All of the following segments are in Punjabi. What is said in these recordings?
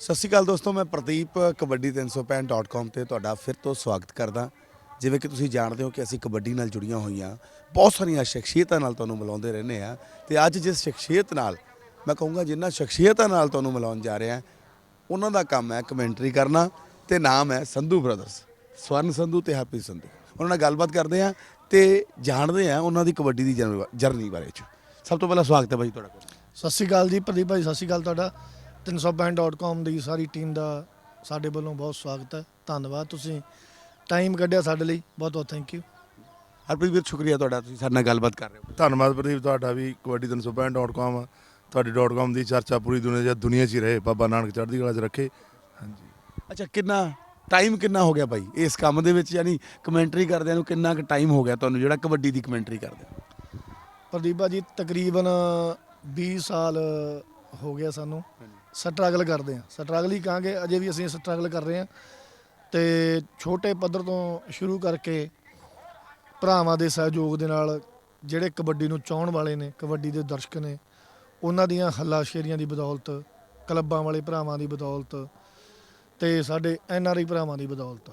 ਸਤਿ ਸ਼੍ਰੀ ਅਕਾਲ ਦੋਸਤੋ, ਮੈਂ ਪ੍ਰਦੀਪ ਕਬੱਡੀ 365.com ਤੇ ਤੁਹਾਡਾ ਫਿਰ ਤੋਂ ਸਵਾਗਤ ਕਰਦਾ। ਜਿਵੇਂ ਕਿ ਤੁਸੀਂ ਜਾਣਦੇ ਹੋ ਕਿ ਅਸੀਂ ਕਬੱਡੀ ਨਾਲ ਜੁੜੀਆਂ ਹੋਈਆਂ, ਬਹੁਤ ਸਾਰੀਆਂ ਸ਼ਖਸੀਅਤਾਂ ਨਾਲ ਤੁਹਾਨੂੰ ਮਿਲਾਉਂਦੇ ਰਹਿੰਦੇ ਆ ਤੇ ਅੱਜ ਜਿਸ ਸ਼ਖਸੀਅਤ ਨਾਲ ਮੈਂ ਕਹੂੰਗਾ ਜਿਨ੍ਹਾਂ ਸ਼ਖਸੀਅਤਾਂ ਨਾਲ ਤੁਹਾਨੂੰ ਮਿਲਾਉਣ ਜਾ ਰਿਹਾ, ਉਹਨਾਂ ਦਾ ਕੰਮ ਹੈ ਕਮੈਂਟਰੀ ਕਰਨਾ ਤੇ ਨਾਮ ਹੈ ਸੰਧੂ ਬ੍ਰਦਰਸ, ਸਵਰਨ ਸੰਧੂ ਤੇ ਹੈਪੀ ਸੰਧੂ। ਉਹਨਾਂ ਨਾਲ ਗੱਲਬਾਤ ਕਰਦੇ ਆ ਤੇ ਜਾਣਦੇ ਆ ਉਹਨਾਂ ਦੀ ਕਬੱਡੀ ਦੀ ਜਰਨੀ ਬਾ- ਜਰਨੀ ਬਾਰੇ ਚ। ਸਭ ਤੋਂ ਪਹਿਲਾਂ ਸਵਾਗਤ ਹੈ ਬਾਈ ਤੁਹਾਡਾ। ਕੋਲ ਸਤਿ ਸ਼੍ਰੀ ਅਕਾਲ ਜੀ, ਪ੍ਰਦੀਪ ਭਾਈ, ਸਤਿ ਸ਼੍ਰੀ ਅਕਾਲ ਤੁਹਾਡਾ। 300.com ਦੀ ਸਾਰੀ ਟੀਮ ਦਾ ਸਾਡੇ ਵੱਲੋਂ ਬਹੁਤ ਸਵਾਗਤ ਹੈ। ਧੰਨਵਾਦ। ਤੁਸੀਂ ਟਾਈਮ ਕੱਢਿਆ ਸਾਡੇ ਲਈ। ਬਹੁਤ ਬਹੁਤ ਥੈਂਕ ਯੂ ਹਰਪ੍ਰੀਤ ਵੀਰ ਸ਼ੁਕਰੀਆ ਤੁਹਾਡਾ। ਤੁਸੀਂ ਸਾਡੇ ਨਾਲ ਗੱਲਬਾਤ ਕਰ ਰਹੇ ਹੋ। ਧੰਨਵਾਦ ਪ੍ਰਦੀਪ। ਤੁਹਾਡਾ ਵੀ ਕਬੱਡੀ 365.com ਤੁਹਾਡੀ .com ਦੀ ਚਰਚਾ ਪੂਰੀ ਦੁਨੀਆ 'ਚ ਦੁਨੀਆ 'ਚ ਹੀ ਰਹੇ। ਬਾਬਾ ਨਾਨਕ ਚੜ੍ਹਦੀ ਕਲਾ 'ਚ ਰੱਖੇ। ਹਾਂਜੀ। ਅੱਛਾ ਕਿੰਨਾ ਟਾਈਮ ਕਿੰਨਾ ਹੋ ਗਿਆ ਬਾਈ ਇਸ ਕੰਮ ਦੇ ਵਿੱਚ ਯਾਨੀ ਕਮੈਂਟਰੀ ਕਰਦਿਆਂ ਨੂੰ ਕਿੰਨਾ ਕੁ ਟਾਈਮ ਹੋ ਗਿਆ ਤੁਹਾਨੂੰ? ਜਿਹੜਾ ਕਬੱਡੀ ਦੀ ਕਮੈਂਟਰੀ ਕਰਦੇ ਪ੍ਰਦੀਪ ਭਾਜੀ ਤਕਰੀਬਨ 20 ਸਾਲ ਹੋ ਗਿਆ ਸਾਨੂੰ। ਸਟਰਗਲ ਕਰਦੇ ਆ ਸਟਰਗਲ ਹੀ ਕਹਾਂਗੇ, ਅਜੇ ਵੀ ਅਸੀਂ ਸਟਰਗਲ ਕਰ ਰਹੇ ਆ ਤੇ ਛੋਟੇ ਪੱਧਰ ਤੋਂ ਸ਼ੁਰੂ ਕਰਕੇ ਭਰਾਵਾਂ ਦੇ ਸਹਿਯੋਗ ਦੇ ਨਾਲ ਜਿਹੜੇ ਕਬੱਡੀ ਨੂੰ ਚਾਹਣ ਵਾਲੇ ਨੇ, ਕਬੱਡੀ ਦੇ ਦਰਸ਼ਕ ਨੇ, ਉਹਨਾਂ ਦੀਆਂ ਹੱਲਾਸ਼ੇਰੀਆਂ ਦੀ ਬਦੌਲਤ, ਕਲੱਬਾਂ ਵਾਲੇ ਭਰਾਵਾਂ ਦੀ ਬਦੌਲਤ ਤੇ ਸਾਡੇ ਐਨ ਆਰ ਆਈ ਭਰਾਵਾਂ ਦੀ ਬਦੌਲਤ।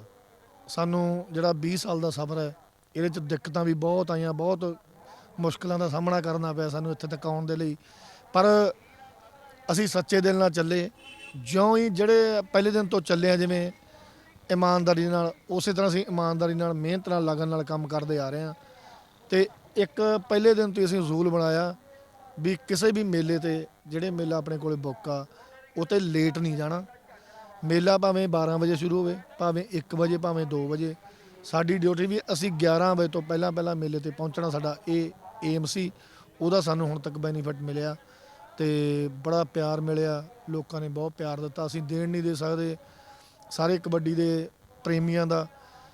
ਸਾਨੂੰ ਜਿਹੜਾ 20 ਸਾਲ ਦਾ ਸਫ਼ਰ ਹੈ, ਇਹਦੇ ਚ ਦਿੱਕਤਾਂ ਵੀ ਬਹੁਤ ਆਈਆਂ, ਬਹੁਤ ਮੁਸ਼ਕਲਾਂ ਦਾ ਸਾਹਮਣਾ ਕਰਨਾ ਪਿਆ ਸਾਨੂੰ ਇੱਥੇ ਤੱਕ ਆਉਣ ਦੇ ਲਈ। ਪਰ ਅਸੀਂ ਸੱਚੇ ਦਿਲ ਨਾਲ ਚੱਲੇ। ਜਿਉਂ ਹੀ ਜਿਹੜੇ ਪਹਿਲੇ ਦਿਨ ਤੋਂ ਚੱਲੇ ਆ, ਜਿਵੇਂ ਇਮਾਨਦਾਰੀ ਨਾਲ, ਉਸੇ ਤਰ੍ਹਾਂ ਅਸੀਂ ਇਮਾਨਦਾਰੀ ਨਾਲ, ਮਿਹਨਤ ਨਾਲ, ਲਗਨ ਨਾਲ ਕੰਮ ਕਰਦੇ ਆ ਰਹੇ ਹਾਂ। ਤੇ ਇੱਕ ਪਹਿਲੇ ਦਿਨ ਤੋਂ ਹੀ ਅਸੀਂ ਜ਼ੂਲ ਬਣਾਇਆ ਵੀ ਕਿਸੇ ਵੀ ਮੇਲੇ ਤੇ ਜਿਹੜੇ ਮੇਲਾ ਆਪਣੇ ਕੋਲੇ ਬੁੱਕ ਆ, ਉਹ ਤੇ ਲੇਟ ਨਹੀਂ ਜਾਣਾ। ਮੇਲਾ ਭਾਵੇਂ 12 ਵਜੇ ਸ਼ੁਰੂ ਹੋਵੇ, ਭਾਵੇਂ 1 ਵਜੇ, ਭਾਵੇਂ 2 ਵਜੇ। ਸਾਡੀ ਡਿਊਟੀ ਵੀ ਅਸੀਂ 11 ਵਜੇ ਤੋਂ ਪਹਿਲਾਂ ਪਹਿਲਾਂ ਮੇਲੇ ਤੇ ਪਹੁੰਚਣਾ ਸਾਡਾ ਇਹ ਏਮ ਸੀ। ਉਹਦਾ ਸਾਨੂੰ ਹੁਣ ਤੱਕ ਬੈਨੀਫਿਟ ਮਿਲਿਆ। ਤੇ ਬੜਾ ਪਿਆਰ ਮਿਲਿਆ, ਲੋਕਾਂ ਨੇ ਬਹੁਤ ਪਿਆਰ ਦਿੱਤਾ। ਅਸੀਂ ਦੇਣ ਨਹੀਂ ਦੇ ਸਕਦੇ ਸਾਰੇ ਕਬੱਡੀ ਦੇ ਪ੍ਰੇਮੀਆਂ ਦਾ,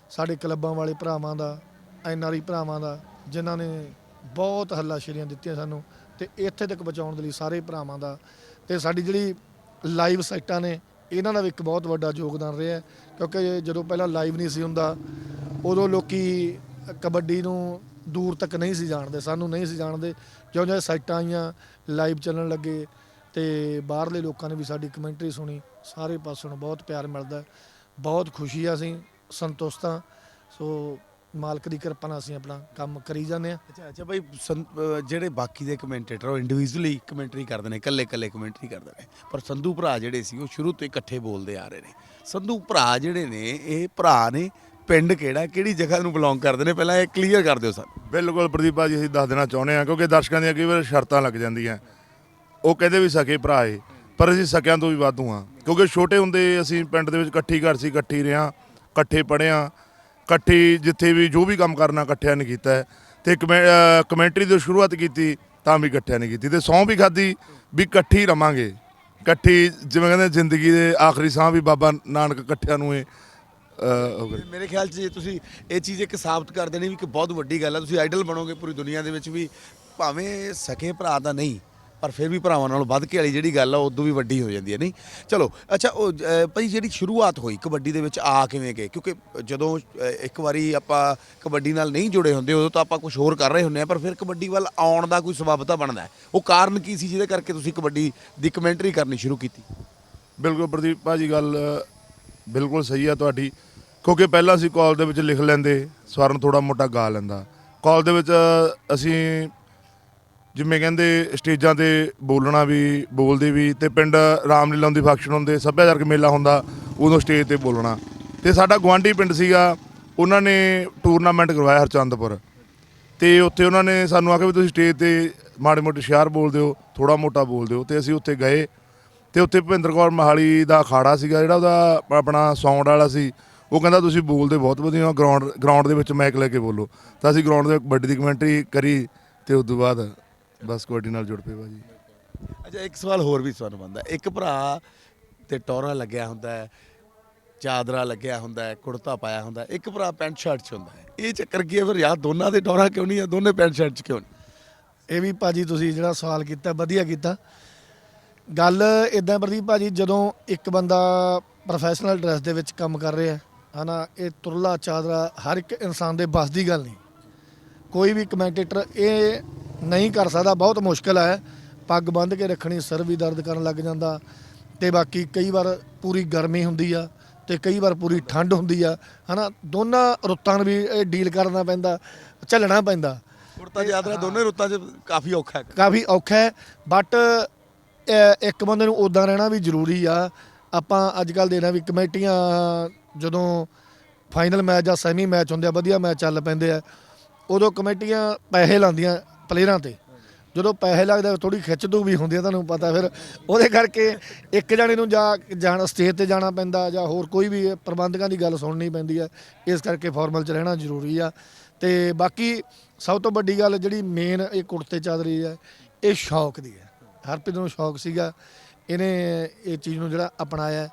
ਸਾਡੇ ਕਲੱਬਾਂ ਵਾਲੇ ਭਰਾਵਾਂ ਦਾ, ਐਨ ਆਰ ਆਈ ਭਰਾਵਾਂ ਦਾ, ਜਿਨ੍ਹਾਂ ਨੇ ਬਹੁਤ ਹੱਲਾਸ਼ੇਰੀਆਂ ਦਿੱਤੀਆਂ ਸਾਨੂੰ ਤੇ ਇੱਥੇ ਤੱਕ ਪਹੁੰਚਾਉਣ ਦੇ ਲਈ ਸਾਰੇ ਭਰਾਵਾਂ ਦਾ। ਤੇ ਸਾਡੀ ਜਿਹੜੀ ਲਾਈਵ ਸਾਈਟਾਂ ਨੇ, ਇਹਨਾਂ ਦਾ ਵੀ ਇੱਕ ਬਹੁਤ ਵੱਡਾ ਯੋਗਦਾਨ ਰਿਹਾ ਕਿਉਂਕਿ ਜਦੋਂ ਪਹਿਲਾਂ ਲਾਈਵ ਨਹੀਂ ਸੀ ਹੁੰਦਾ, ਉਦੋਂ ਲੋਕੀ ਕਬੱਡੀ ਨੂੰ ਦੂਰ ਤੱਕ ਨਹੀਂ ਸੀ ਜਾਣਦੇ, ਸਾਨੂੰ ਨਹੀਂ ਸੀ ਜਾਣਦੇ। ਜਿਉਂ ਜਿਉਂ ਸਾਈਟਾਂ ਆਈਆਂ, ਲਾਈਵ ਚੱਲਣ ਲੱਗੇ ਤੇ ਬਾਹਰਲੇ ਲੋਕਾਂ ਨੇ ਵੀ ਸਾਡੀ ਕਮੈਂਟਰੀ ਸੁਣੀ, ਸਾਰੇ ਪਾਸੋਂ ਬਹੁਤ ਪਿਆਰ ਮਿਲਦਾ ਬਹੁਤ ਖੁਸ਼ੀ ਆ ਅਸੀਂ, ਸੰਤੁਸ਼ਟ ਹਾਂ। ਸੋ ਮਾਲਕ ਦੀ ਕਿਰਪਾ ਨਾਲ ਅਸੀਂ ਆਪਣਾ ਕੰਮ ਕਰੀ ਜਾਂਦੇ ਹਾਂ। ਅੱਛਾ ਅੱਛਾ ਬਾਈ, ਸੰ- ਜਿਹੜੇ ਬਾਕੀ ਦੇ ਕਮੈਂਟੇਟਰ ਉਹ ਇੰਡੀਵਿਜੂਅਲੀ ਕਮੈਂਟਰੀ ਕਰਦੇ ਨੇ ਇਕੱਲੇ ਇਕੱਲੇ ਕਮੈਂਟਰੀ ਕਰਦੇ ਨੇ। ਪਰ ਸੰਧੂ ਭਰਾ ਜਿਹੜੇ ਸੀ, ਉਹ ਸ਼ੁਰੂ ਤੋਂ ਇਕੱਠੇ ਬੋਲਦੇ ਆ ਰਹੇ ਨੇ। ਸੰਧੂ ਭਰਾ ਜਿਹੜੇ ਨੇ, ਇਹ ਭਰਾ ਨੇ ਪਿੰਡ ਕਿਹੜਾ, ਕਿਹੜੀ ਜਗ੍ਹਾ ਨੂੰ ਬਿਲੋਂਗ ਕਰਦੇ ਨੇ? ਪਹਿਲਾਂ ਇਹ ਕਲੀਅਰ ਕਰ ਦਿਓ ਸਾਨੂੰ ਬਿਲਕੁਲ ਪ੍ਰਦੀਪ ਭਾਜੀ ਅਸੀਂ ਦੱਸ ਦੇਣਾ ਚਾਹੁੰਦੇ ਹਾਂ, ਕਿਉਂਕਿ ਦਰਸ਼ਕਾਂ ਦੀਆਂ ਕਈ ਵਾਰ ਸ਼ਰਤਾਂ ਲੱਗ ਜਾਂਦੀਆਂ। ਉਹ ਕਹਿੰਦੇ ਵੀ ਸਕੇ ਭਰਾ ਏ ਪਰ ਅਸੀਂ ਸਕਿਆਂ ਤੋਂ ਵੀ ਵਾਧੂ ਹਾਂ। ਕਿਉਂਕਿ ਛੋਟੇ ਹੁੰਦੇ ਅਸੀਂ ਪਿੰਡ ਦੇ ਵਿੱਚ ਇਕੱਠੀ ਘਰ ਸੀ, ਇਕੱਠੀ ਰਿਆਂ ਇਕੱਠੇ ਪੜ੍ਹਿਆ, ਇਕੱਠੀ ਜਿੱਥੇ ਵੀ ਜੋ ਵੀ ਕੰਮ ਕਰਨਾ ਇਕੱਠਿਆਂ ਨੇ ਕੀਤਾ ਹੈ। ਤੇ ਕਮੈਂਟਰੀ ਤੋਂ ਸ਼ੁਰੂਆਤ ਕੀਤੀ, ਤਾਂ ਵੀ ਇਕੱਠਿਆਂ ਨੇ ਕੀਤੀ। ਤੇ ਸਹੁੰ ਵੀ ਖਾਦੀ ਵੀ ਇਕੱਠੀ ਰਵਾਂਗੇ। ਇਕੱਠੀ ਜਿਵੇਂ ਕਹਿੰਦੇ ਜ਼ਿੰਦਗੀ ਦੇ ਆਖਰੀ ਸਾਹ ਵੀ ਬਾਬਾ ਨਾਨਕ ਇਕੱਠਿਆਂ ਨੂੰ ਏ ਮੇਰੇ ਖਿਆਲ 'ਚ ਜੇ ਤੁਸੀਂ ਇਹ ਚੀਜ਼ ਇੱਕ ਸਾਬਤ ਕਰ ਦੇਣੀ ਵੀ ਕਿ ਬਹੁਤ ਵੱਡੀ ਗੱਲ ਹੈ ਤੁਸੀਂ ਆਈਡਲ ਬਣੋਗੇ ਪੂਰੀ ਦੁਨੀਆ ਦੇ ਵਿੱਚ ਵੀ ਭਾਵੇਂ ਸਕੇ ਭਰਾ ਤਾਂ ਨਹੀਂ ਪਰ ਫਿਰ ਵੀ ਭਰਾਵਾਂ ਨਾਲੋਂ ਵੱਧ ਕੇ ਵਾਲੀ ਜਿਹੜੀ ਗੱਲ ਆ ਉਦੋਂ ਵੀ ਵੱਡੀ ਹੋ ਜਾਂਦੀ ਹੈ ਨਹੀਂ? ਚਲੋ ਅੱਛਾ ਉਹ ਅਹ, ਭਾਈ ਜਿਹੜੀ ਸ਼ੁਰੂਆਤ ਹੋਈ ਕਬੱਡੀ ਦੇ ਵਿੱਚ ਆ ਕਿਵੇਂ ਗਏ? ਕਿਉਂਕਿ ਜਦੋਂ ਇੱਕ ਵਾਰੀ ਆਪਾਂ ਕਬੱਡੀ ਨਾਲ ਨਹੀਂ ਜੁੜੇ ਹੁੰਦੇ ਉਦੋਂ ਤਾਂ ਆਪਾਂ ਕੁਝ ਹੋਰ ਕਰ ਰਹੇ ਹੁੰਦੇ ਆ ਪਰ ਫਿਰ ਕਬੱਡੀ ਵੱਲ ਆਉਣ ਦਾ ਕੋਈ ਸਬਬ ਤਾਂ ਬਣਦਾ ਹੈ। ਉਹ ਕਾਰਨ ਕੀ ਸੀ ਜਿਹਦੇ ਕਰਕੇ ਤੁਸੀਂ ਕਬੱਡੀ ਦੀ ਕਮੈਂਟਰੀ ਕਰਨੀ ਸ਼ੁਰੂ ਕੀਤੀ? ਬਿਲਕੁਲ ਪ੍ਰਦੀਪ ਭਾਜੀ ਗੱਲ ਬਿਲਕੁਲ ਸਹੀ ਆ ਤੁਹਾਡੀ, ਕਿਉਂਕਿ ਪਹਿਲਾਂ ਅਸੀਂ ਕਾਲ ਦੇ ਵਿੱਚ ਲਿਖ ਲੈਂਦੇ, ਸਵਰਨ ਥੋੜਾ ਮੋਟਾ ਗਾ ਲੈਂਦਾ। ਕਾਲ ਦੇ ਵਿੱਚ ਅਸੀਂ ਜਿਵੇਂ ਕਹਿੰਦੇ, ਸਟੇਜਾਂ ਤੇ ਬੋਲਣਾ ਵੀ, ਬੋਲਦੇ ਵੀ, ਤੇ ਪਿੰਡ ਰਾਮਲੀਲਾ ਦੀ ਫੰਕਸ਼ਨ ਹੁੰਦੇ, ਸੱਭਿਆਚਾਰਕ ਮੇਲਾ ਹੁੰਦਾ, ਉਦੋਂ ਸਟੇਜ ਤੇ ਬੋਲਣਾ। ਤੇ ਸਾਡਾ ਗਵਾਂਢੀ ਪਿੰਡ ਸੀਗਾ, ਉਹਨਾਂ ਨੇ ਟੂਰਨਾਮੈਂਟ ਕਰਵਾਇਆ ਹਰਚੰਦਪੁਰ। ਤੇ ਉੱਥੇ ਉਹਨਾਂ ਨੇ ਸਾਨੂੰ ਆਖਿਆ ਵੀ ਤੁਸੀਂ ਸਟੇਜ ਤੇ ਮਾੜੇ ਮੋਟੇ ਸ਼ਿਆਰ ਬੋਲ ਦਿਓ ਥੋੜਾ ਮੋਟਾ ਬੋਲ ਦਿਓ ਤੇ ਅਸੀਂ ਉੱਥੇ ਗਏ। ਤੇ ਉੱਥੇ ਭੁਪਿੰਦਰ ਕੌਰ ਮਹਾਲੀ ਦਾ ਅਖਾੜਾ ਸੀਗਾ ਜਿਹੜਾ ਉਹਦਾ ਆਪਣਾ ਸਾਊਂਡ ਵਾਲਾ ਸੀ। ਉਹ ਕਹਿੰਦਾ ਤੁਸੀਂ ਬੋਲਦੇ ਬਹੁਤ ਵਧੀਆ ਗਰਾਊਂਡ ਗਰਾਊਂਡ ਦੇ ਵਿੱਚ ਮਾਈਕ ਲੈ ਕੇ ਬੋਲੋ। ਤਾਂ ਅਸੀਂ ਗਰਾਊਂਡ ਦੇ ਕਬੱਡੀ ਦੀ ਕਮੈਂਟਰੀ ਕਰੀ ਤੇ ਉਸ ਤੋਂ ਬਾਅਦ ਬਸ ਕਬੱਡੀ ਨਾਲ ਜੁੜ ਪਏ ਭਾਜੀ। ਅੱਛਾ ਇੱਕ ਸਵਾਲ ਹੋਰ ਵੀ ਤੁਹਾਨੂੰ ਬੰਦਾ। ਇੱਕ ਭਰਾ ਤੇ ਟੋਰਾ ਲੱਗਿਆ ਹੁੰਦਾ ਹੈ ਚਾਦਰਾ ਲੱਗਿਆ ਹੁੰਦਾ ਹੈ ਕੁੜਤਾ ਪਾਇਆ ਹੁੰਦਾ ਹੈ ਇੱਕ ਭਰਾ ਪੈਂਟ ਸ਼ਰਟ 'ਚ ਹੁੰਦਾ ਹੈ। ਇਹ ਚੱਕਰ ਕੀ ਹੈ ਫਿਰ? ਯਾਰ ਦੋਨਾਂ ਦੇ ਟੋਰਾ ਕਿਉਂ ਨਹੀਂ ਆ? ਦੋਨੇ ਪੈਂਟ ਸ਼ਰਟ 'ਚ ਕਿਉਂ ਨਹੀਂ? ਇਹ ਵੀ ਭਾਜੀ ਤੁਸੀਂ ਜਿਹੜਾ ਸਵਾਲ ਕੀਤਾ ਵਧੀਆ ਕੀਤਾ। ਗੱਲ ਇਦਾਂ ਪ੍ਰਦੀਪ ਭਾਜੀ ਜਦੋਂ ਇੱਕ ਬੰਦਾ ਪ੍ਰੋਫੈਸ਼ਨਲ ਡਰੈਸ ਦੇ ਵਿੱਚ ਕੰਮ ਕਰ ਰਿਹਾ ਹੈ ਹਨਾ ਇਹ ਤੁਰਲਾ ਚਾਦਰਾ ਹਰ ਇੱਕ ਇਨਸਾਨ ਦੇ ਬਸ ਦੀ ਗੱਲ ਨਹੀਂ। ਕੋਈ ਵੀ ਕਮੈਂਟੇਟਰ ਇਹ ਨਹੀਂ ਕਰ ਸਕਦਾ ਬਹੁਤ ਮੁਸ਼ਕਲ ਹੈ ਪੱਗ ਬੰਨ੍ਹ ਕੇ ਰੱਖਣੀ ਸਿਰ ਵੀ ਦਰਦ ਕਰਨ ਲੱਗ ਜਾਂਦਾ ਤੇ ਬਾਕੀ ਕਈ ਵਾਰ ਪੂਰੀ ਗਰਮੀ ਹੁੰਦੀ ਆ ਤੇ ਕਈ ਵਾਰ ਪੂਰੀ ਠੰਡ ਹੁੰਦੀ ਆ ਹਨਾ ਦੋਨਾਂ ਰੁੱਤਾਂ ਨੂੰ ਵੀ ਇਹ ਡੀਲ ਕਰਨਾ ਪੈਂਦਾ ਝੱਲਣਾ ਪੈਂਦਾ। ਕੁੜਤਾ ਚਾਦਰਾ ਦੋਨੇ ਰੁੱਤਾਂ 'ਚ ਕਾਫੀ ਔਖਾ ਹੈ। ਕਾਫੀ ਔਖਾ ਹੈ ਬਟ ਇਹ ਇੱਕ ਬੰਦੇ ਨੂੰ ਉਦਾਂ ਰਹਿਣਾ ਵੀ ਜ਼ਰੂਰੀ ਆ। ਆਪਾਂ ਅੱਜ ਕੱਲ ਦੇਣਾ ਵੀ ਕਮੇਟੀਆਂ ਜਦੋਂ ਫਾਈਨਲ ਮੈਚ ਜਾਂ ਸੈਮੀ ਮੈਚ ਹੁੰਦੇ ਆ, ਵਧੀਆ ਮੈਚ ਚੱਲ ਪੈਂਦੇ ਆ, ਉਦੋਂ ਕਮੇਟੀਆਂ ਪੈਸੇ ਲਾਉਂਦੀਆਂ ਪਲੇਅਰਾਂ ਤੇ। ਜਦੋਂ ਪੈਸੇ ਲੱਗਦਾ ਥੋੜੀ ਖਿੱਚਦੂ ਵੀ ਹੁੰਦੀ ਆ, ਤੁਹਾਨੂੰ ਪਤਾ ਫਿਰ। ਉਹਦੇ ਕਰਕੇ ਇੱਕ ਜਾਣੇ ਨੂੰ ਜਾ ਜਾਣਾ ਸਟੇਜ ਤੇ ਜਾਣਾ ਪੈਂਦਾ ਜਾਂ ਹੋਰ ਕੋਈ ਵੀ ਪ੍ਰਬੰਧਕਾਂ ਦੀ ਗੱਲ ਸੁਣਨੀ ਪੈਂਦੀ ਹੈ ਇਸ ਕਰਕੇ ਫਾਰਮਲ ਚ ਰਹਿਣਾ ਜ਼ਰੂਰੀ ਆ। ਤੇ ਬਾਕੀ ਸਭ ਤੋਂ ਵੱਡੀ ਗੱਲ ਜਿਹੜੀ ਮੇਨ ਇਹ ਕੁੜਤੇ ਚਾਦਰੀ ਹੈ ਇਹ ਸ਼ੌਕ ਦੀ ਹੈ ਹਰਪ੍ਰੀਤ ਨੂੰ ਸ਼ੌਕ ਸੀਗਾ ਇਹਨੇ ਇਹ ਚੀਜ਼ ਨੂੰ ਜਿਹੜਾ ਅਪਣਾਇਆ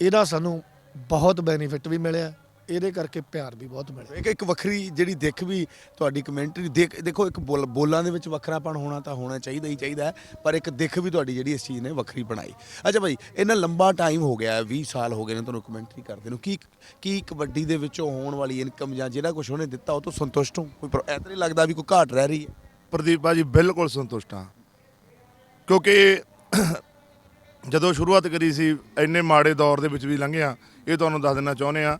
ਇਹਦਾ ਸਾਨੂੰ ਬਹੁਤ ਬੈਨੀਫਿਟ ਵੀ ਮਿਲਿਆ ਇਹਦੇ ਕਰਕੇ ਪਿਆਰ ਵੀ ਬਹੁਤ ਮਿਲਿਆ। ਇੱਕ ਇੱਕ ਵੱਖਰੀ ਜਿਹੜੀ ਦਿੱਖ ਵੀ ਤੁਹਾਡੀ ਕਮੈਂਟਰੀ ਦੇਖ ਦੇਖੋ ਇੱਕ ਬੋਲ- ਬੋਲਾਂ ਦੇ ਵਿੱਚ ਵੱਖਰਾਪਣ ਹੋਣਾ ਤਾਂ ਹੋਣਾ ਚਾਹੀਦਾ ਹੀ ਚਾਹੀਦਾ ਪਰ ਇੱਕ ਦਿੱਖ ਵੀ ਤੁਹਾਡੀ ਜਿਹੜੀ ਇਸ ਚੀਜ਼ ਨੇ ਵੱਖਰੀ ਬਣਾਈ ਅੱਛਾ ਭਾਈ ਇੰਨਾ ਲੰਬਾ ਟਾਈਮ ਹੋ ਗਿਆ ਹੈ, 20 ਸਾਲ ਹੋ ਗਏ ਨੇ ਤੁਹਾਨੂੰ ਕਮੈਂਟਰੀ ਕਰਦੇ ਨੂੰ ਕੀ ਕੀ ਕਬੱਡੀ ਦੇ ਵਿੱਚੋਂ ਹੋਣ ਵਾਲੀ ਇਨਕਮ ਜਾਂ ਜਿਹੜਾ ਕੁਝ ਉਹਨੇ ਦਿੱਤਾ ਉਹ ਤੋਂ ਸੰਤੁਸ਼ਟ ਹੋ? ਕੋਈ ਪ੍ਰੋ- ਐਂ ਤਾਂ ਨਹੀਂ ਲੱਗਦਾ ਵੀ ਕੋਈ ਘਾਟ ਰਹਿ ਰਹੀ ਹੈ? ਪ੍ਰਦੀਪ ਭਾਜੀ ਬਿਲਕੁਲ ਸੰਤੁਸ਼ਟ ਹਾਂ। ਕਿਉਂਕਿ ਜਦੋਂ ਸ਼ੁਰੂਆਤ ਕਰੀ ਸੀ, ਇੰਨੇ ਮਾੜੇ ਦੌਰ ਦੇ ਵਿੱਚ ਵੀ ਲੰਘਿਆ, ਇਹ ਤੁਹਾਨੂੰ ਦੱਸ ਦੇਣਾ ਚਾਹੁੰਦੇ ਆ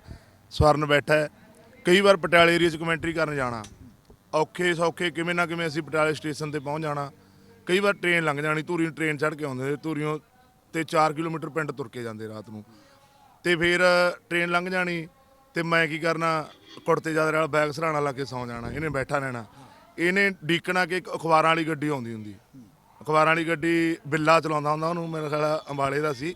ਸਵਰਨ ਬੈਠਾ ਕਈ ਵਾਰ ਪਟਿਆਲੇ ਏਰੀਆ 'ਚ ਕਮੈਂਟਰੀ ਕਰਨ ਜਾਣਾ, ਔਖੇ ਸੌਖੇ ਕਿਵੇਂ ਨਾ ਕਿਵੇਂ ਅਸੀਂ ਪਟਿਆਲੇ ਸਟੇਸ਼ਨ ਤੇ ਪਹੁੰਚ ਜਾਣਾ। ਕਈ ਵਾਰ ਟ੍ਰੇਨ ਲੰਘ ਜਾਣੀ, ਧੂਰੀ ਟ੍ਰੇਨ ਚੜ੍ਹ ਕੇ ਆਉਂਦੇ ਧੂਰੀਓਂ ਤੇ 4 ਕਿਲੋਮੀਟਰ ਪਿੰਡ ਤੁਰ ਕੇ ਜਾਂਦੇ ਰਾਤ ਨੂੰ। ਤੇ ਫਿਰ ਟ੍ਰੇਨ ਲੰਘ ਜਾਣੀ, ਤੇ ਮੈਂ ਕੀ ਕਰਨਾ, ਕੁੜਤੇ ਚਾਦਰ ਵਾਲਾ ਬੈਗ ਸਰਾਣਾ ਲਾ ਕੇ ਸੌਂ ਜਾਣਾ, ਇਹਨੇ ਬੈਠਾ ਰਹਿਣਾ। ਇਹਨੇ ਡੀਕਣਾ ਕਿ ਇੱਕ ਅਖਬਾਰਾਂ ਵਾਲੀ ਗੱਡੀ ਆਉਂਦੀ ਹੁੰਦੀ। ਅਖਬਾਰਾਂ ਵਾਲੀ ਗੱਡੀ ਬਿੱਲਾ ਚਲਾਉਂਦਾ ਹੁੰਦਾ, ਉਹਨੂੰ ਮੇਰੇ ਖਿਆਲ ਅੰਬਾਲੇ ਦਾ ਸੀ।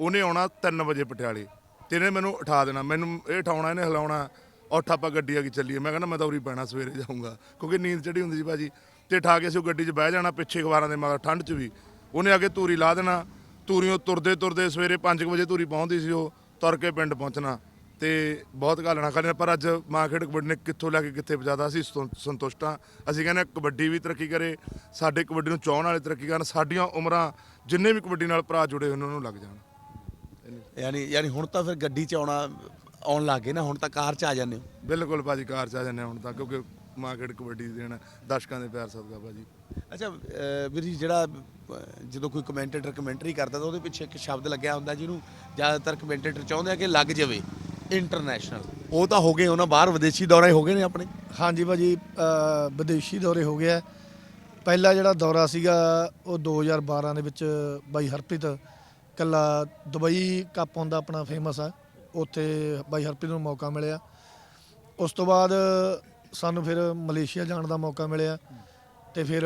ਉਹਨੇ ਆਉਣਾ 3 ਵਜੇ ਪਟਿਆਲੇ। ਤੇ ਇਹਨੇ ਮੈਨੂੰ ਉਠਾ ਦੇਣਾ। ਮੈਨੂੰ ਇਹ ਉਠਾਉਣਾ, ਇਹਨੇ ਹਿਲਾਉਣਾ। ਉੱਠ ਆਪਾਂ ਗੱਡੀ ਆ ਕੇ ਚੱਲੀਏ। ਮੈਂ ਕਹਿੰਦਾ, ਮੈਂ ਤਾਂ ਉਰੀ ਪੈਣਾ ਸਵੇਰੇ ਜਾਊਂਗਾ, ਕਿਉਂਕਿ ਨੀਂਦ ਚੜੀ ਹੁੰਦੀ ਸੀ ਭਾਜੀ। ਤੇ ਉਠਾ ਕੇ ਅਸੀਂ ਉਹ ਗੱਡੀ 'ਚ ਬਹਿ ਜਾਣਾ ਪਿੱਛੇ ਅਖਬਾਰਾਂ ਦੇ ਮਗਰ, ਠੰਡ 'ਚ ਵੀ। ਉਹਨੇ ਆ ਕੇ ਧੂਰੀ ਲਾ ਦੇਣਾ। ਧੂਰੀਓਂ ਤੁਰਦੇ ਤੁਰਦੇ ਸਵੇਰੇ 5 ਵਜੇ ਧੂਰੀ ਪਹੁੰਚਦੀ ਸੀ ਉਹ, ਤੁਰ ਕੇ ਪਿੰਡ ਪਹੁੰਚਣਾ। ਤੇ ਬਹੁਤ ਘਾਲਣਾ ਖਾਲੀਆਂ ਪਰ ਅੱਜ ਮਾਂ ਖੇਡ ਕਬੱਡੀ ਨੇ ਕਿੱਥੋਂ ਲੈ ਕੇ ਕਿੱਥੇ ਪਹੁੰਚਾਦਾ ਅਸੀਂ ਸੰਤੁ- ਸੰਤੁਸ਼ਟ ਹਾਂ। ਅਸੀਂ ਕਹਿੰਦੇ ਕਬੱਡੀ ਵੀ ਤਰੱਕੀ ਕਰੇ ਸਾਡੇ ਕਬੱਡੀ ਨੂੰ ਚਾਹਣ ਵਾਲੇ ਤਰੱਕੀ ਕਰਨ ਸਾਡੀਆਂ ਉਮਰਾਂ ਜਿੰਨੇ ਵੀ ਕਬੱਡੀ ਨਾਲ ਭਰਾ ਜੁੜੇ ਉਹਨਾਂ ਨੂੰ ਲੱਗ ਜਾਣ। ਯਾਨੀ ਯਾਨੀ ਹੁਣ ਤਾਂ ਫਿਰ ਗੱਡੀ 'ਚ ਆਉਣਾ ਆਉਣ ਲੱਗੇ ਨਾ ਹੁਣ ਤਾਂ ਕਾਰ 'ਚ ਆ ਜਾਂਦੇ ਹੋ। ਬਿਲਕੁਲ ਭਾਜੀ ਕਾਰ ਚ ਆ ਜਾਂਦੇ ਹਾਂ ਹੁਣ ਤਾਂ ਕਿਉਂਕਿ ਮਾਂ ਖੇਡ ਕਬੱਡੀ ਦੇਣ ਦਰਸ਼ਕਾਂ ਦੇ ਪਿਆਰ ਸਦਕਾ ਭਾਜੀ। ਅੱਛਾ ਵੀਰ ਜੀ ਜਿਹੜਾ ਜਦੋਂ ਕੋਈ ਕਮੈਂਟੇਟਰ ਕਮੈਂਟਰੀ ਕਰਦਾ ਤਾਂ ਉਹਦੇ ਪਿੱਛੇ ਇੱਕ ਸ਼ਬਦ ਲੱਗਿਆ ਹੁੰਦਾ ਜਿਹਨੂੰ ਜ਼ਿਆਦਾਤਰ ਕਮੈਂਟੇਟਰ ਚਾਹੁੰਦੇ ਆ ਕਿ ਲੱਗ ਜਾਵੇ। ਇੰਟਰਨੈਸ਼ਨਲ ਉਹ ਤਾਂ ਹੋ ਗਏ ਉਹਨਾਂ ਬਾਹਰ ਵਿਦੇਸ਼ੀ ਦੌਰੇ ਹੋ ਗਏ ਨੇ ਆਪਣੇ? ਹਾਂਜੀ ਭਾਜੀ ਅ, ਵਿਦੇਸ਼ੀ ਦੌਰੇ ਹੋ ਗਿਆ ਪਹਿਲਾ ਜਿਹੜਾ ਦੌਰਾ ਸੀਗਾ ਉਹ 2012 ਦੇ ਵਿੱਚ ਬਾਈ ਹਰਪ੍ਰੀਤ ਕੱਲਾ ਦੁਬਈ ਕੱਪ ਹੁੰਦਾ ਆਪਣਾ ਫੇਮਸ ਆ। ਉੱਥੇ ਬਾਈ ਹਰਪ੍ਰੀਤ ਨੂੰ ਮੌਕਾ ਮਿਲਿਆ। ਉਸ ਤੋਂ ਬਾਅਦ ਸਾਨੂੰ ਫਿਰ ਮਲੇਸ਼ੀਆ ਜਾਣ ਦਾ ਮੌਕਾ ਮਿਲਿਆ ਤੇ ਫਿਰ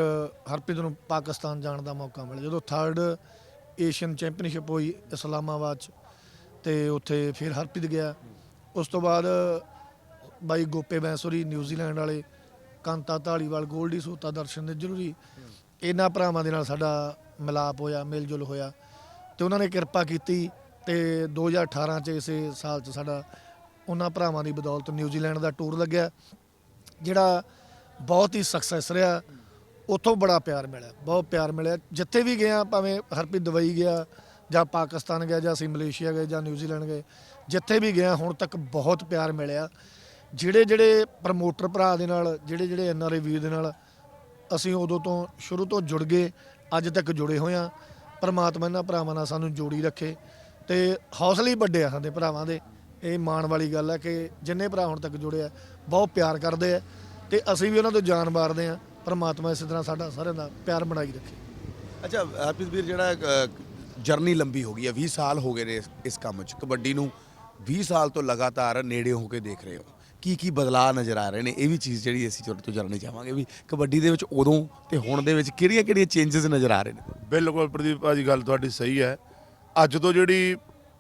ਹਰਪ੍ਰੀਤ ਨੂੰ ਪਾਕਿਸਤਾਨ ਜਾਣ ਦਾ ਮੌਕਾ ਮਿਲਿਆ। ਜਦੋਂ ਥਰਡ ਏਸ਼ੀਅਨ ਚੈਂਪੀਅਨਸ਼ਿਪ ਹੋਈ ਇਸਲਾਮਾਬਾਦ 'ਚ ਤੇ ਉੱਥੇ ਫਿਰ ਹਰਪ੍ਰੀਤ ਗਿਆ। ਉਸ ਤੋਂ ਬਾਅਦ ਬਾਈ ਗੋਪੇ ਬੈਂਸੁਰੀ ਨਿਊਜ਼ੀਲੈਂਡ ਵਾਲੇ, ਕਾਂਤਾ ਢਾਲੀਵਾਲ ਗੋਲਡੀ ਸੋਤਾ ਦਰਸ਼ਨ ਦੇ ਜ਼ਰੂਰੀ ਇਹਨਾਂ ਭਰਾਵਾਂ ਦੇ ਨਾਲ ਸਾਡਾ ਮਿਲਾਪ ਹੋਇਆ ਮਿਲ ਜੁਲ ਹੋਇਆ ਤੇ ਉਹਨਾਂ ਨੇ ਕਿਰਪਾ ਕੀਤੀ ਤੇ 2018 ਚ ਇਸੇ ਸਾਲ ਚ ਸਾਡਾ ਉਹਨਾਂ ਭਰਾਵਾਂ ਦੀ ਬਦੌਲਤ ਨਿਊਜ਼ੀਲੈਂਡ ਦਾ ਟੂਰ ਲੱਗਿਆ, ਜਿਹੜਾ ਬਹੁਤ ਹੀ ਸਕਸੈਸ ਰਿਹਾ। ਉੱਥੋਂ ਬੜਾ ਪਿਆਰ ਮਿਲਿਆ, ਬਹੁਤ ਪਿਆਰ ਮਿਲਿਆ। ਜਿੱਥੇ ਵੀ ਗਿਆ, ਭਾਵੇਂ ਹਰਪ੍ਰੀਤ ਦੁਬਈ ਗਿਆ ਜਾਂ ਪਾਕਿਸਤਾਨ ਗਏ ਜਾਂ ਅਸੀਂ ਮਲੇਸ਼ੀਆ ਗਏ ਜਾਂ ਨਿਊਜ਼ੀਲੈਂਡ ਗਏ, ਜਿੱਥੇ ਵੀ ਗਏ ਹੁਣ ਤੱਕ ਬਹੁਤ ਪਿਆਰ ਮਿਲਿਆ। ਜਿਹੜੇ ਜਿਹੜੇ ਪ੍ਰਮੋਟਰ ਭਰਾ ਦੇ ਨਾਲ, ਜਿਹੜੇ ਜਿਹੜੇ ਐਨਆਰਆਈ ਵੀਰ ਦੇ ਨਾਲ ਅਸੀਂ ਉਦੋਂ ਤੋਂ ਸ਼ੁਰੂ ਤੋਂ ਜੁੜ ਗਏ, ਅੱਜ ਤੱਕ ਜੁੜੇ ਹੋਏ ਆ ਪਰਮਾਤਮਾ ਇਹਨਾਂ ਭਰਾਵਾਂ ਨਾਲ ਸਾਨੂੰ ਜੋੜੀ ਰੱਖੇ ਤੇ ਹੌਸਲੇ ਹੀ ਵੱਡੇ ਆ ਸਾਡੇ ਭਰਾਵਾਂ ਦੇ। ਇਹ ਮਾਣ ਵਾਲੀ ਗੱਲ ਹੈ ਕਿ ਜਿੰਨੇ ਭਰਾ ਹੁਣ ਤੱਕ ਜੁੜੇ ਆ, ਬਹੁਤ ਪਿਆਰ ਕਰਦੇ ਆ ਤੇ ਅਸੀਂ ਵੀ ਉਹਨਾਂ ਤੋਂ ਜਾਨ ਮਾਰਦੇ ਆ। ਪਰਮਾਤਮਾ ਇਸੇ ਤਰ੍ਹਾਂ ਸਾਡਾ ਸਾਰਿਆਂ ਦਾ ਪਿਆਰ ਬਣਾਈ ਰੱਖੇ। ਅੱਛਾ, ਹਰਪ੍ਰੀਤ ਵੀਰ, ਜਿਹੜਾ ਜਰਨੀ ਲੰਬੀ ਹੋ ਗਈ ਹੈ 20 ਸਾਲ ਹੋ ਗਏ ਨੇ ਇਸ- ਇਸ ਕੰਮ 'ਚ। ਕਬੱਡੀ ਨੂੰ 20 ਸਾਲ ਤੋਂ ਲਗਾਤਾਰ ਨੇੜੇ ਹੋ ਕੇ ਦੇਖ ਰਹੇ ਹੋ। ਕੀ ਕੀ ਬਦਲਾਅ ਨਜ਼ਰ ਆ ਰਹੇ ਨੇ? ਇਹ ਵੀ ਚੀਜ਼ ਜਿਹੜੀ ਅਸੀਂ ਤੁਹਾਡੇ ਤੋਂ ਜਾਣਨੀ ਚਾਹਾਂਗੇ ਵੀ ਕਬੱਡੀ ਦੇ ਵਿੱਚ ਉਦੋਂ ਤੇ ਹੁਣ ਦੇ ਵਿੱਚ ਕਿਹੜੀਆਂ ਕਿਹੜੀਆਂ ਚੇਂਜਸ ਨਜ਼ਰ ਆ ਰਹੇ ਨੇ? ਬਿਲਕੁਲ ਪ੍ਰਦੀਪ ਭਾਜੀ ਗੱਲ ਤੁਹਾਡੀ ਸਹੀ ਹੈ। ਅੱਜ ਤੋਂ ਜਿਹੜੀ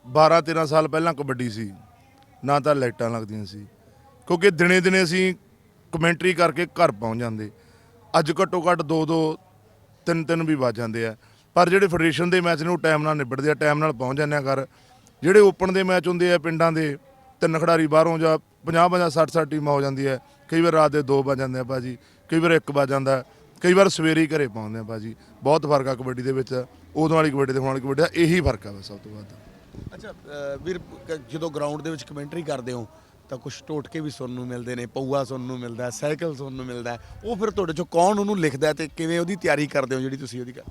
12 13 ਸਾਲ ਪਹਿਲਾਂ ਕਬੱਡੀ ਸੀ, ਨਾ ਤਾਂ ਲਾਈਟਾਂ ਲੱਗਦੀਆਂ ਸੀ। ਕਿਉਂਕਿ ਦਿਨੇ ਦਿਨੇ ਅਸੀਂ ਕਮੈਂਟਰੀ ਕਰਕੇ ਘਰ ਪਹੁੰਚ ਜਾਂਦੇ। ਅੱਜ ਘੱਟੋ ਘੱਟ 2 2 ਤਿੰਨ ਤਿੰਨ ਵੀ ਵੱਜ ਜਾਂਦੇ ਆ। ਪਰ ਜਿਹੜੇ ਫੈਡਰੇਸ਼ਨ ਦੇ ਮੈਚ ਨੇ ਉਹ ਟਾਈਮ ਨਾਲ ਨਿਬੜਦੇ ਆ, ਟਾਈਮ ਨਾਲ ਪਹੁੰਚ ਜਾਂਦੇ ਆ ਘਰ। ਜਿਹੜੇ ਓਪਨ ਦੇ ਮੈਚ ਹੁੰਦੇ ਆ ਪਿੰਡਾਂ ਦੇ, ਤਿੰਨ ਖਿਡਾਰੀ ਬਾਹਰੋਂ ਜਾਂ 50 50 60 60 ਟੀਮਾਂ ਹੋ ਜਾਂਦੀ ਹੈ। ਕਈ ਵਾਰ ਰਾਤ ਦੇ 2 ਵੱਜ ਜਾਂਦੇ ਆ ਭਾਜੀ, ਕਈ ਵਾਰ 1 ਵੱਜ ਜਾਂਦਾ ਕਈ ਵਾਰ ਸਵੇਰੇ ਹੀ ਘਰੇ ਪਹੁੰਚਦੇ ਆ ਭਾਜੀ। ਬਹੁਤ ਫ਼ਰਕ ਆ ਕਬੱਡੀ ਦੇ ਵਿੱਚ, ਉਦੋਂ ਵਾਲੀ ਕਬੱਡੀ ਤੇ ਹੁਣ ਵਾਲੀ ਕਬੱਡੀ ਦਾ ਇਹੀ ਫ਼ਰਕ ਆ ਬਸ ਸਭ ਤੋਂ ਵੱਧ। ਅੱਛਾ ਵੀਰ ਜਦੋਂ ਗਰਾਊਂਡ ਦੇ ਵਿੱਚ ਕਮੈਂਟਰੀ ਕਰਦੇ ਹੋ, ਤਾਂ ਕੁਝ ਟੋਟਕੇ ਵੀ ਸੁਣਨ ਨੂੰ ਮਿਲਦੇ ਨੇ, ਪਊਆ ਸੁਣਨ ਨੂੰ ਮਿਲਦਾ ਸਾਈਕਲ ਸੁਣਨ ਨੂੰ ਮਿਲਦਾ ਉਹ ਫਿਰ ਤੁਹਾਡੇ ਚੋਂ ਕੌਣ ਉਹਨੂੰ ਲਿਖਦਾ ਹੈ ਤੇ ਕਿਵੇਂ ਉਹਦੀ ਤਿਆਰੀ ਕਰਦੇ ਹੋ ਜਿਹੜੀ ਤੁਸੀਂ ਉਹਦੀ ਕਰ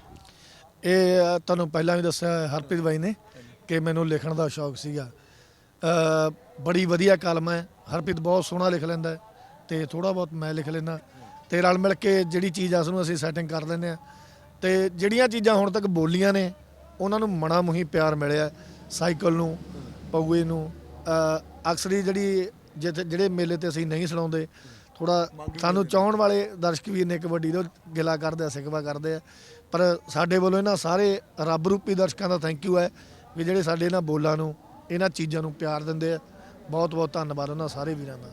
ਇਹ ਤੁਹਾਨੂੰ ਪਹਿਲਾਂ ਵੀ ਦੱਸਿਆ ਹਰਪ੍ਰੀਤ ਬਾਈ ਨੇ ਕਿ ਮੈਨੂੰ ਲਿਖਣ ਦਾ ਸ਼ੌਕ ਸੀਗਾ। ਬੜੀ ਵਧੀਆ ਕਲਮ ਹੈ। ਹਰਪ੍ਰੀਤ ਬਹੁਤ ਸੋਹਣਾ ਲਿਖ ਲੈਂਦਾ ਤੇ ਥੋੜਾ ਬਹੁਤ ਮੈਂ ਲਿਖ ਲੈਂਦਾ। ਤੇ ਰਲ ਮਿਲ ਕੇ ਜਿਹੜੀ ਚੀਜ਼ ਆ ਉਸਨੂੰ ਅਸੀਂ ਸੈਟਿੰਗ ਕਰ ਲੈਂਦੇ ਆ ਤੇ ਜਿਹੜੀਆਂ ਚੀਜ਼ਾਂ ਹੁਣ ਤੱਕ ਬੋਲੀਆਂ ਨੇ ਉਹਨਾਂ ਨੂੰ ਮਣਾ ਮੁਹੀ ਪਿਆਰ ਮਿਲਿਆ ਸਾਈਕਲ ਨੂੰ ਪਊਏ ਨੂੰ ਅਕਸਰ ਹੀ ਜਿਹੜੀ ਜਿੱਥੇ ਜਿਹੜੇ ਮੇਲੇ ਤੇ ਅਸੀਂ ਨਹੀਂ ਸੁਣਾਉਂਦੇ ਥੋੜਾ ਸਾਨੂੰ ਚਾਹਣ ਵਾਲੇ ਦਰਸ਼ਕ ਵੀ ਨੇ ਕਬੱਡੀ ਦਾ ਗਿਲਾ ਕਰਦੇ ਆ ਸਿਕਵਾ ਕਰਦੇ ਆ। ਪਰ ਸਾਡੇ ਵੱਲੋਂ ਇਹਨਾਂ ਸਾਰੇ ਰੱਬ ਰੂਪੀ ਦਰਸ਼ਕਾਂ ਦਾ ਥੈਂਕ ਯੂ ਹੈ ਵੀ ਜਿਹੜੇ ਸਾਡੇ ਇਹਨਾਂ ਬੋਲਾਂ ਨੂੰ ਇਹਨਾਂ ਚੀਜ਼ਾਂ ਨੂੰ ਪਿਆਰ ਦਿੰਦੇ ਆ। ਬਹੁਤ ਬਹੁਤ ਧੰਨਵਾਦ ਉਹਨਾਂ ਸਾਰੇ ਵੀਰਾਂ ਦਾ।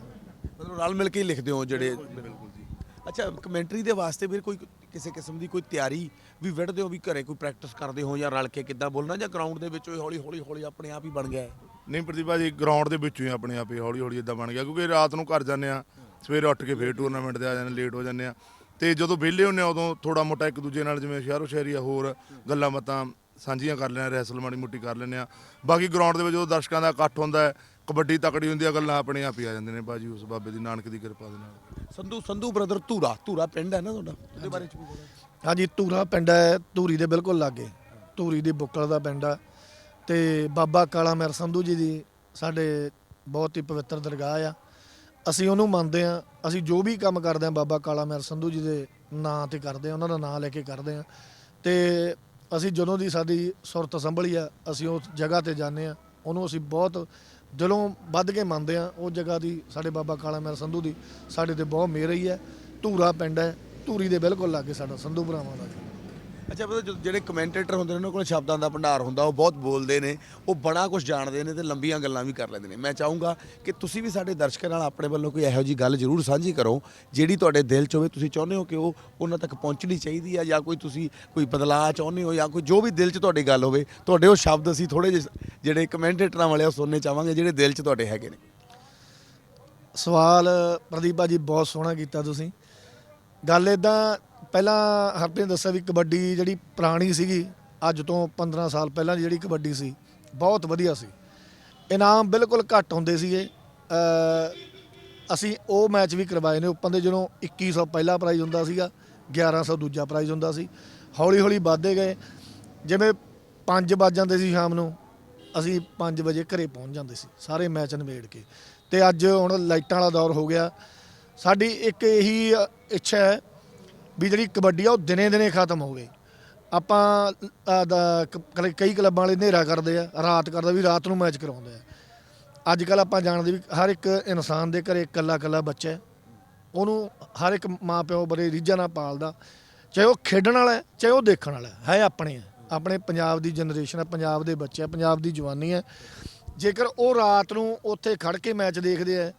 ਮਤਲਬ ਰਲ ਮਿਲ ਕੇ ਹੀ ਲਿਖਦੇ ਹੋ ਜਿਹੜੇ ਬਿਲਕੁਲ ਜੀ ਅੱਛਾ ਕਮੈਂਟਰੀ ਦੇ ਵਾਸਤੇ ਫਿਰ ਕੋਈ ਕਿਸੇ ਕਿਸਮ ਦੀ ਕੋਈ ਤਿਆਰੀ ਵੀ ਵਿੜਦੇ ਹੋ ਵੀ ਘਰੇ ਕੋਈ ਪ੍ਰੈਕਟਿਸ ਕਰਦੇ ਹੋ ਜਾਂ ਰਲ ਕੇ ਕਿੱਦਾਂ ਬੋਲਣਾ ਜਾਂ ਗਰਾਊਂਡ ਦੇ ਵਿੱਚੋਂ ਹੀ ਹੌਲੀ ਹੌਲੀ ਹੌਲੀ ਆਪਣੇ ਆਪ ਹੀ ਬਣ ਗਿਆ ਨਹੀਂ ਪ੍ਰਤੀਭਾ ਜੀ ਗਰਾਊਂਡ ਦੇ ਵਿੱਚੋਂ ਹੀ ਆਪਣੇ ਆਪ ਹੀ ਹੌਲੀ ਹੌਲੀ ਇਦਾਂ ਬਣ ਗਿਆ ਕਿਉਂਕਿ ਰਾਤ ਨੂੰ ਘਰ ਜਾਂਦੇ ਆ ਸਵੇਰੇ ਉੱਠ ਕੇ ਫੇਰ ਟੂਰਨਾਮੈਂਟ ਤੇ ਆ ਜਾਂਦੇ ਲੇਟ ਹੋ ਜਾਂਦੇ ਆ ਤੇ ਜਦੋਂ ਵਿਹਲੇ ਹੁੰਦੇ ਆ ਉਦੋਂ ਥੋੜਾ ਮੋਟਾ ਇੱਕ ਦੂਜੇ ਨਾਲ ਜਿਵੇਂ ਸ਼ਹਿਰੋ ਸ਼ਹਿਰੀ ਆ ਹੋਰ ਗੱਲਾਂ ਬਾਤਾਂ ਸਾਂਝੀਆਂ ਕਰ ਲੈਂਦੇ ਆ ਰੈਸਲ ਮਾੜੀ ਮੁੱਟੀ ਕਰ ਲੈਂਦੇ ਆ। ਬਾਕੀ ਗਰਾਊਂਡ ਦੇ ਵਿੱਚ ਜਦੋਂ ਦਰਸ਼ਕਾਂ ਦਾ ਇਕੱਠ ਹੁੰਦਾ ਹੈ ਕਬੱਡੀ ਤਕੜੀ ਹੁੰਦੀ ਆ ਗੱਲਾਂ ਆਪਣੇ ਆਪ ਹੀ ਆ ਜਾਂਦੇ ਨੇ ਬਾਜੀ ਉਸ ਬਾਬੇ ਦੀ ਨਾਨਕ ਦੀ ਕਿਰਪਾ ਦੇ ਨਾਲ। ਸੰਧੂ ਸੰਧੂ ਬ੍ਰਦਰ ਧੂਰਾ ਧੂਰਾ ਪਿੰਡ ਹੈ ਨਾ ਤੁਹਾਡਾ? ਉਹਦੇ ਬਾਰੇ ਚ ਵੀ ਬੋਲੋ। ਹਾਂਜੀ ਧੂਰਾ ਪਿੰਡ ਹੈ ਧੂਰੀ ਦੇ ਬਿਲਕੁਲ ਲਾਗੇ। ਧੂਰੀ ਦੀ ਬੁੱਕਲ ਦਾ ਪਿੰਡ ਆ। ਤੇ ਬਾਬਾ ਕਾਲਾ ਮਿਰ ਸੰਧੂ ਜੀ ਦੀ ਸਾਡੇ ਬਹੁਤ ਹੀ ਪਵਿੱਤਰ ਦਰਗਾਹ ਆ। ਅਸੀਂ ਉਹਨੂੰ ਮੰਨਦੇ ਆ ਅਸੀਂ ਜੋ ਵੀ ਕੰਮ ਕਰਦੇ ਆ ਬਾਬਾ ਕਾਲਾ ਮਿਰ ਸੰਧੂ ਜੀ ਦੇ ਨਾਂ ਤੇ ਕਰਦੇ ਆ ਉਹਨਾਂ ਦਾ ਨਾਂ ਲੈ ਕੇ ਕਰਦੇ ਆ ਤੇ ਅਸੀਂ ਜਦੋਂ ਦੀ ਸਾਡੀ ਸੁਰਤ ਸੰਭਲੀ ਆ, ਅਸੀਂ ਉਸ ਜਗ੍ਹਾ ਤੇ ਜਾਂਦੇ ਆ ਉਹਨੂੰ ਅਸੀਂ ਬਹੁਤ ਦਿਲੋਂ ਵੱਧ ਕੇ ਮੰਨਦੇ ਆ ਉਹ ਜਗ੍ਹਾ ਦੀ ਸਾਡੇ ਬਾਬਾ ਕਾਲਾ ਮਿਰ ਸੰਧੂ ਦੀ ਸਾਡੇ ਤੇ ਬਹੁਤ ਮਿਹਰ ਹੀ ਹੈ। ਧੂਰਾ ਪਿੰਡ ਹੈ, ਧੂਰੀ ਦੇ ਬਿਲਕੁਲ ਲਾਗੇ ਸਾਡਾ ਸੰਧੂ ਭਰਾਵਾਂ ਦਾ। ਅੱਛਾ, ਪਤਾ ਜਦੋਂ ਜਿਹੜੇ ਕਮੈਂਟੇਟਰ ਹੁੰਦੇ ਨੇ, ਉਹਨਾਂ ਕੋਲ ਸ਼ਬਦਾਂ ਦਾ ਭੰਡਾਰ ਹੁੰਦਾ, ਉਹ ਬਹੁਤ ਬੋਲਦੇ ਨੇ, ਉਹ ਬੜਾ ਕੁਝ ਜਾਣਦੇ ਨੇ ਤੇ ਲੰਬੀਆਂ ਗੱਲਾਂ ਵੀ ਕਰ ਲੈਂਦੇ ਨੇ। ਮੈਂ ਚਾਹੂੰਗਾ ਕਿ ਤੁਸੀਂ ਵੀ ਸਾਡੇ ਦਰਸ਼ਕਾਂ ਨਾਲ ਆਪਣੇ ਵੱਲੋਂ ਕੋਈ ਇਹੋ ਜੀ ਗੱਲ ਜ਼ਰੂਰ ਸਾਂਝੀ ਕਰੋ, ਜਿਹੜੀ ਤੁਹਾਡੇ ਦਿਲ 'ਚ ਹੋਵੇ, ਤੁਸੀਂ ਚਾਹੁੰਦੇ ਹੋ ਕਿ ਉਹ ਉਹਨਾਂ ਤੱਕ ਪਹੁੰਚਣੀ ਚਾਹੀਦੀ ਆ, ਜਾਂ ਕੋਈ ਤੁਸੀਂ ਕੋਈ ਬਦਲਾਅ ਚਾਹੁੰਦੇ ਹੋ, ਜਾਂ ਕੋਈ ਜੋ ਵੀ ਦਿਲ 'ਚ ਤੁਹਾਡੀ ਗੱਲ ਹੋਵੇ, ਤੁਹਾਡੇ ਉਹ ਸ਼ਬਦ ਅਸੀਂ ਥੋੜੇ ਜਿਹੇ ਜਿਹੜੇ ਕਮੈਂਟੇਟਰਾਂ ਵਾਲੇ ਉਹ ਸੁਣਨੇ ਚਾਹਾਂਗੇ, ਜਿਹੜੇ ਦਿਲ 'ਚ ਤੁਹਾਡੇ ਹੈਗੇ ਨੇ। ਸਵਾਲ ਪ੍ਰਦੀਪਾ ਜੀ, ਬਹੁਤ ਸੋਹਣਾ ਕੀਤਾ ਤੁਸੀਂ। ਗੱਲ ਇਦਾਂ ਪਹਿਲਾਂ ਹਰਪ੍ਰੀਤ ਨੇ ਦੱਸਿਆ ਵੀ ਕਬੱਡੀ ਜਿਹੜੀ ਪੁਰਾਣੀ ਸੀਗੀ, ਅੱਜ ਤੋਂ 15 ਸਾਲ ਪਹਿਲਾਂ ਦੀ ਜਿਹੜੀ ਕਬੱਡੀ ਸੀ, ਬਹੁਤ ਵਧੀਆ ਸੀ। ਇਨਾਮ ਬਿਲਕੁਲ ਘੱਟ ਹੁੰਦੇ ਸੀਗੇ। ਅ ਅਸੀਂ ਉਹ ਮੈਚ ਵੀ ਕਰਵਾਏ ਨੇ ਓਪਨ ਦੇ ਜਦੋਂ 2100 ਪਹਿਲਾ ਪ੍ਰਾਈਜ਼ ਹੁੰਦਾ ਸੀਗਾ 1100 ਦੂਜਾ ਪ੍ਰਾਈਜ਼ ਹੁੰਦਾ ਸੀ। ਹੌਲੀ ਹੌਲੀ ਵੱਧਦੇ ਗਏ। ਜਿਵੇਂ 5 ਵੱਜ ਜਾਂਦੇ ਸੀ ਸ਼ਾਮ ਨੂੰ, ਅਸੀਂ 5 ਵਜੇ ਘਰੇ ਪਹੁੰਚ ਜਾਂਦੇ ਸੀ, ਸਾਰੇ ਮੈਚ ਨਿਬੇੜ ਕੇ। ਤੇ ਅੱਜ ਹੁਣ ਲਾਈਟਾਂ ਵਾਲਾ ਦੌਰ ਹੋ ਗਿਆ। ਸਾਡੀ ਇੱਕ ਇਹੀ ਇੱਛਾ ਹੈ ਵੀ ਜਿਹੜੀ ਕਬੱਡੀ ਆ ਉਹ ਦਿਨੇ ਦਿਨੇ ਖਤਮ ਹੋਵੇ। ਆਪਾਂ ਅ, ਦਾ- ਕ- ਕਈ ਕਲੱਬਾਂ ਵਾਲੇ ਹਨੇਰਾ ਕਰਦੇ ਆ ਰਾਤ ਕਰਦਾ ਵੀ ਰਾਤ ਨੂੰ ਮੈਚ ਕਰਾਉਂਦੇ ਆ। ਅੱਜ ਕੱਲ ਆਪਾਂ ਜਾਣਦੇ ਵੀ ਹਰ ਇੱਕ ਇਨਸਾਨ ਦੇ ਘਰੇ ਇਕੱਲਾ ਇਕੱਲਾ ਬੱਚਾ ਹੈ। ਉਹਨੂੰ ਹਰ ਇੱਕ ਮਾਪਿਓ ਬੜੇ ਰੀਝਾਂ ਨਾਲ ਪਾਲਦਾ। ਚਾਹੇ ਉਹ ਖੇਡਣ ਵਾਲਾ ਹੈ ਚਾਹੇ ਉਹ ਦੇਖਣ ਵਾਲਾ ਹੈ ਹੈ ਆਪਣੇ ਹੈ ਆਪਣੇ ਪੰਜਾਬ ਦੀ ਜਨਰੇਸ਼ਨ ਹੈ ਪੰਜਾਬ ਦੇ ਬੱਚੇ ਹੈ ਪੰਜਾਬ ਦੀ ਜਵਾਨੀ ਹੈ। ਜੇਕਰ ਉਹ ਰਾਤ ਨੂੰ ਉੱਥੇ ਖੜ ਕੇ ਮੈਚ ਦੇਖਦੇ ਆ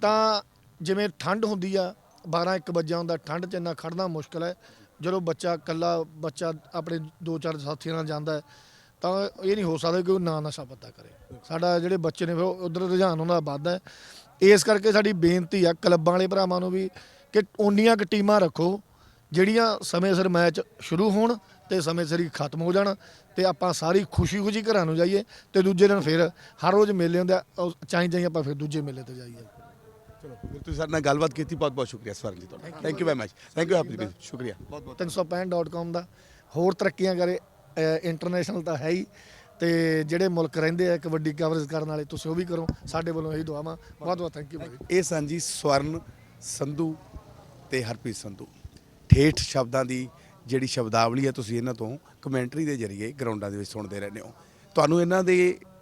ਤਾਂ ਜਿਵੇਂ ਠੰਡ ਹੁੰਦੀ ਆ 12 1 ਵਜੇ ਹੁੰਦਾ, ਠੰਡ 'ਚ ਇੰਨਾ ਖੜਨਾ ਮੁਸ਼ਕਲ ਹੈ। ਜਦੋਂ ਬੱਚਾ ਇਕੱਲਾ ਬੱਚਾ ਆਪਣੇ ਦੋ ਚਾਰ ਸਾਥੀਆਂ ਨਾਲ ਜਾਂਦਾ ਹੈ, ਤਾਂ ਇਹ ਨਹੀਂ ਹੋ ਸਕਦਾ ਕਿ ਉਹ ਨਾ ਨਸ਼ਾ ਪੱਤਾ ਕਰੇ। ਸਾਡਾ ਜਿਹੜੇ ਬੱਚੇ ਨੇ ਫਿਰ ਉਧਰ ਰੁਝਾਨ ਉਹਨਾਂ ਦਾ ਵੱਧਦਾ ਹੈ। ਇਸ ਕਰਕੇ ਸਾਡੀ ਬੇਨਤੀ ਆ ਕਲੱਬਾਂ ਵਾਲੇ ਭਰਾਵਾਂ ਨੂੰ ਵੀ ਕਿ ਓਨੀਆਂ ਕੁ ਟੀਮਾਂ ਰੱਖੋ, ਜਿਹੜੀਆਂ ਸਮੇਂ ਸਿਰ ਮੈਚ ਸ਼ੁਰੂ ਹੋਣ ਤੇ ਸਮੇਂ ਸਿਰ ਹੀ ਖਤਮ ਹੋ ਜਾਣ ਤੇ ਆਪਾਂ ਸਾਰੀ ਖੁਸ਼ੀ-ਖੁਸ਼ੀ ਘਰਾਂ ਨੂੰ ਜਾਈਏ ਤੇ ਦੂਜੇ ਦਿਨ ਫਿਰ ਹਰ ਰੋਜ਼ ਮੇਲੇ ਹੁੰਦੇ ਆ, ਉਹ ਚਾਹੀਂ ਚਾਹੀਂ ਆਪਾਂ ਫਿਰ ਦੂਜੇ ਮੇਲੇ ਤੇ ਜਾਈਏ। ਚਲੋ ਤੁਸੀਂ ਸਾਡੇ ਨਾਲ ਗੱਲਬਾਤ ਕੀਤੀ ਬਹੁਤ ਬਹੁਤ ਸ਼ੁਕਰੀਆ ਸਵਰਨ ਜੀ ਤੁਹਾਡਾ। Thank you very much thank you Harpreet ji ਸ਼ੁਕਰੀਆ। ਬਹੁਤ ਬਹੁਤ 365.com ਦਾ। ਹੋਰ ਤਰੱਕੀਆਂ ਕਰੇ ਇੰਟਰਨੈਸ਼ਨਲ ਤਾਂ ਹੈ ਹੀ। ਤੇ ਜਿਹੜੇ ਮੁਲਕ ਰਹਿੰਦੇ ਆ ਕਬੱਡੀ ਕਵਰੇਜ ਕਰਨ ਵਾਲੇ ਤੁਸੀਂ ਉਹ ਵੀ ਕਰੋ। ਸਾਡੇ ਵੱਲੋਂ ਇਹੀ ਦੁਆਵਾਂ। ਬਹੁਤ ਬਹੁਤ ਥੈਂਕ ਯੂ ਭਾਈ। ਇਹ ਸਨ ਜੀ ਸਵਰਨ ਸੰਧੂ ਤੇ ਹਰਪ੍ਰੀਤ ਸੰਧੂ। ਠੇਠ ਸ਼ਬਦਾਂ ਦੀ ਜਿਹੜੀ ਸ਼ਬਦਾਵਲੀ ਹੈ ਤੁਸੀਂ ਇਹਨਾਂ ਤੋਂ ਕਮੈਂਟਰੀ ਦੇ ਜ਼ਰੀਏ ਗਰਾਊਂਡਾਂ ਦੇ ਵਿੱਚ ਸੁਣਦੇ ਰਹਿੰਦੇ ਹੋ। ਤੁਹਾਨੂੰ ਇਹਨਾਂ ਦੇ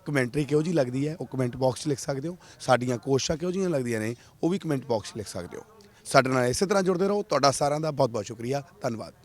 ਕਮੈਂਟਰੀ ਕਿਹੋ ਜੀ ਲੱਗਦੀ ਹੈ, ਉਹ ਕਮੈਂਟ ਬਾਕਸ 'ਚ ਲਿਖ ਸਕਦੇ ਹੋ। ਸਾਡੀਆਂ ਕੋਸ਼ਿਸ਼ਾਂ ਕਿਹੋ ਜਿਹੀਆਂ ਲੱਗਦੀਆਂ ਨੇ, ਉਹ ਵੀ ਕਮੈਂਟ ਬਾਕਸ 'ਚ ਲਿਖ ਸਕਦੇ ਹੋ। ਸਾਡੇ ਨਾਲ ਇਸੇ ਤਰ੍ਹਾਂ ਜੁੜਦੇ ਰਹੋ। ਤੁਹਾਡਾ ਸਾਰਿਆਂ ਦਾ ਬਹੁਤ ਬਹੁਤ ਸ਼ੁਕਰੀਆ। ਧੰਨਵਾਦ।